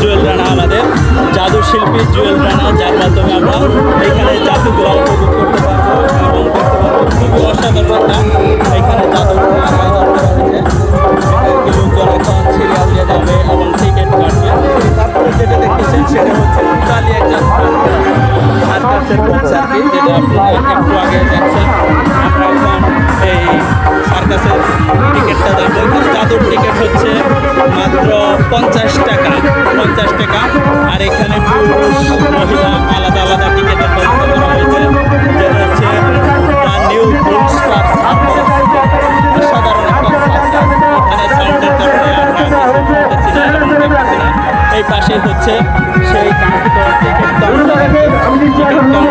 জুয়েল রানা আমাদের জাদু শিল্পী জুয়েল রানা যার মাধ্যমে আমরা এখানে জাদুগুলো উপভোগ করতে পারব এবং খুবই অসাধারণ একটা এখানে যাবে এবং সেটা হচ্ছে একটা আগে আমরা এখন এই সার্কাসের টিকিটটা দেখব জাদুর টিকিট হচ্ছে মাত্র পঞ্চাশ আলাদা আলাদা টিকিটের নিউ ফুল স্টার সার্কাস অসাধারণ এখানে পাশে হচ্ছে সেই কাঙ্ক্ষিত টিকিট কাউন্টার টিকিট কাউন্টার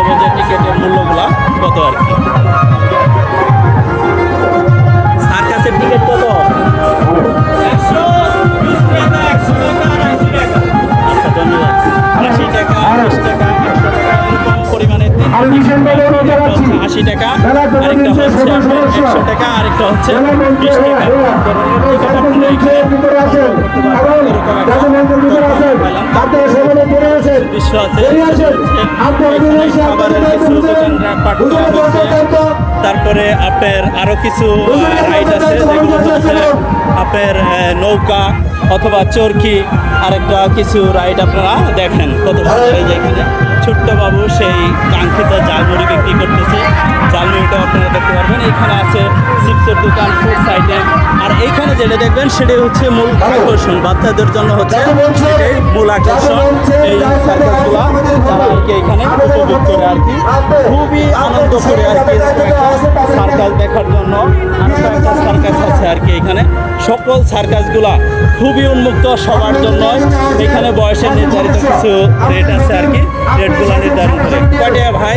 আমরা টিকিটের মূল্যগুলা কত আর কি। আরেকটা হচ্ছে দৃশ্য আছে তারপরে আপনার আরও কিছু রাইড আছে, যেগুলো নৌকা অথবা চরকি, আরেকটা কিছু রাইড আপনারা দেখেন কত সুন্দর এই এখানে ছোট্ট বাবু সেই কাঙ্ক্ষিত জালমুড়ি বিক্রি করতেছে। জালমুড়িটা আপনারা দেখতে পারবেন। এখানে আছে চিপসের দোকান ফুড সাইডে আর এইখানে যেটা দেখবেন সেটাই হচ্ছে মূল আকর্ষণ। বাচ্চাদের জন্য হচ্ছে মূল আকর্ষণ। এই সার্কাসগুলো তারা আর কি এখানে উপভোগ করে আর কি। খুবই আনন্দ করে আর কি সার্কাস দেখার জন্য। সার্কাস আছে আর কি এখানে। সকল সার্কাসগুলা খুবই উন্মুক্ত সবার জন্য। এখানে বয়সের নির্ধারিত কিছু রেট আছে আর কি। রেটগুলো নির্ধারণ করে। কয়টা ভাই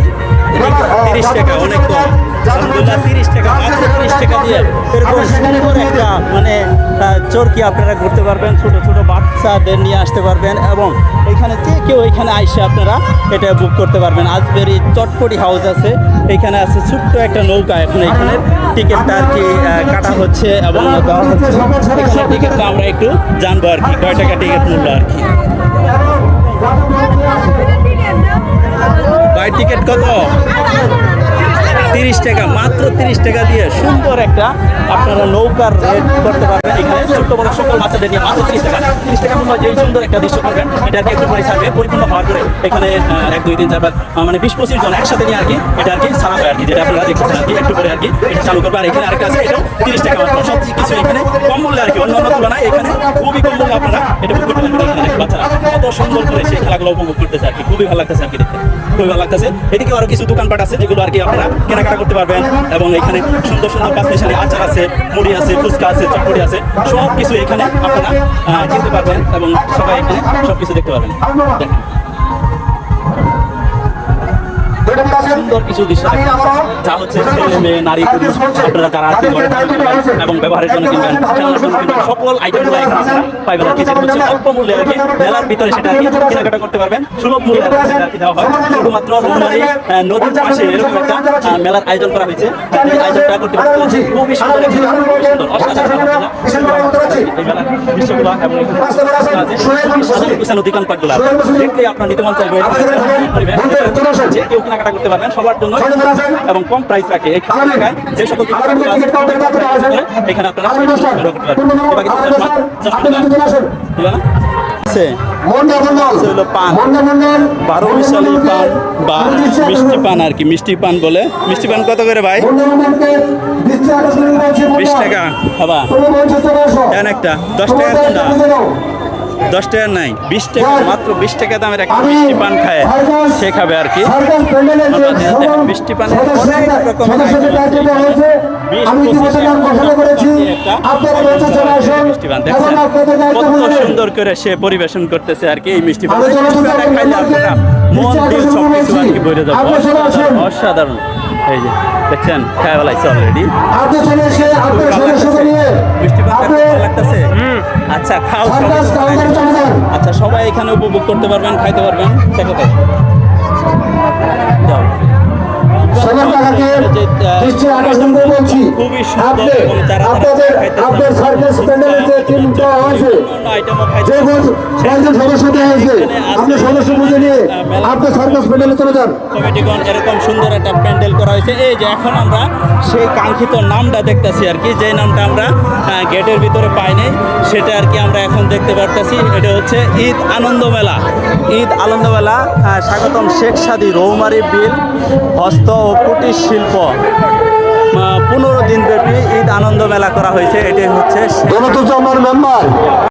তিরিশ টাকা, অনেক কম। আলহামদুলিল্লাহ, তিরিশ টাকা, মাত্র তিরিশ টাকা দিয়ে এরকম সুন্দর একটা মানে চরকি আপনারা ঘুরতে পারবেন, ছোট ছোট বাচ্চাদের নিয়ে আসতে পারবেন এবং এখানে যে কেউ এখানে আইসে আপনারা এটা বুক করতে পারবেন। আজবের এই চটপটি হাউস আছে, এখানে আছে ছোট্ট একটা নৌকা এখন এখানে। টিকিটটা আর কি কাটা হচ্ছে এবং দেওয়া হচ্ছে। এখানে টিকিটটা আমরা একটু জানব আর কি, কয় টাকা টিকিট মূল্য আর কি। বাই টিকিট কত? তিরিশ টাকা, মাত্র তিরিশ টাকা দিয়ে সুন্দর একটা আপনারা নৌকার রেট করতে পারবেন। এখানে ছোট্ট বড় সকল বাচ্চাদের নিয়ে মাত্র তিরিশ টাকা। তিরিশ টাকা মূল্য যেই সুন্দর একটা দৃশ্য করবেন, এটা আর কি একটু পরে পরিপূর্ণ হওয়ার পরে এখানে এক, দুই, তিন, চার মানে বিশ, পঁচিশ জন একসাথে নিয়ে আর কি, এটা আর কি ছাড়া হয় আর কি, যেটা আপনারা দেখতেছেন আর কি, একটু পরে আর কি, এটা চালু করবে। আর এখানে আরেকটা আছে, এটাও তিরিশ টাকা মাত্র। সব কিছু এখানে কম মূল্যে আর কি, অন্য অন্য তুলনায় এখানে খুবই কম মূল্যে আপনারা এটা করতে পারবেন। সুন্দর করে সেই খেলাগুলো উপভোগ করতেছে আর কি। খুবই ভালো লাগতেছে আর কি দেখতে। খুবই ভালো লাগতেছে। এদিকে আরও কিছু দোকানপাট আছে যেগুলো আর কি আপনারা কেনাকাটা করতে পারবেন এবং এখানে সুন্দর সুন্দর পাঁচ আচার আছে, মুড়ি আছে, ফুচকা আছে, চটপটি আছে সব কিছু এখানে আপনারা কিনতে পারবেন এবং সবাই এখানে সব কিছু দেখতে পারবেন। দেখেন। সুন্দর কিছু দৃশ্য যা হচ্ছে ছেলে মেয়ে নারী পুরুষ আপনারা যারা এবং ব্যবহারের জন্য কিনবেন খেলনার জন্য কিনবেন সকল আইটেমগুলো এখানে পাইবেন আর কি যেটা হচ্ছে অল্প মূল্যে আর কি মেলার ভিতরে সেটা আর কি কেনাকাটা করতে পারবেন। সুলভ মূল্যে আর কি দেওয়া হয়। শুধুমাত্র নদীর পাশে এরকম একটা মেলার আয়োজন করা হয়েছে। এই আয়োজনটা করতে পারছে খুবই সুন্দর একটি সুন্দর অসাধারণ এই মেলার দৃশ্যগুলো এবং এখানে আছে খুবই সাজানো গুছানো দোকানপাটগুলো দেখলে আপনার নিতে মন চাইবে যে কেউ কেনাকাটা করতে পারবেন সবার জন্য এবং কম প্রাইস রাখে এই যে সকল এখানে আপনারা? আছে। হলো পান। বারো মিশালি পান বা মিষ্টি পান আর কি মিষ্টি পান বলে। মিষ্টি পান কত করে ভাই? বিশ টাকা। বাবা একটা। দশ টাকার কোনটা দশ টাকা নাই বিশ টাকা মাত্র বিশ টাকা দামের একটা মিষ্টি পান খায় সে খাবে আর কি। মিষ্টি অনেক রকমের পান দেখছেন। কত সুন্দর করে সে পরিবেশন করতেছে আর কি এই মিষ্টি পান এই মিষ্টি পানটা খাইলে আপনারা। মন দিল সব কিছু আর কি বইরে যাবে অসাধারণ অসাধারণ। এই যে দেখছেন? খায় বেলাইছে অলরেডি ভালো লাগতেছে। আচ্ছা খাও সবাই। আচ্ছা সবাই এখানে উপভোগ করতে পারবেন খাইতে পারবেন। দেখো তো। যাও। কাকাকে দৃষ্টি আকর্ষণ করে বলছি। আপনি আপনাদের আপনার সার্ভিস যে টিম দেওয়া হয়েছে যে কয়েকজন সদস্য দেওয়া হয়েছে আপনি সদস্য বুঝে নিয়ে আপনার সার্ভিস প্যান্ডেলে চলে যান। কমিটিগণ এরকম সুন্দর একটা প্যান্ডেল করা হয়েছে। এই যে এখন আমরা সেই কাঙ্ক্ষিত নামটা দেখতেছি আর কি যে নামটা আমরা গেটের ভিতরে পাইনি সেটা আর কি আমরা এখন দেখতে পারতেছি। এটা হচ্ছে ঈদ আনন্দ মেলা। ঈদ আনন্দ মেলা স্বাগতম শেখ সাদি রৌমারি বিল হস্ত ও কুটির শিল্প। পনেরো দিন ব্যাপী ঈদ আনন্দ মেলা করা হয়েছে। এটি হচ্ছে মেম্বার।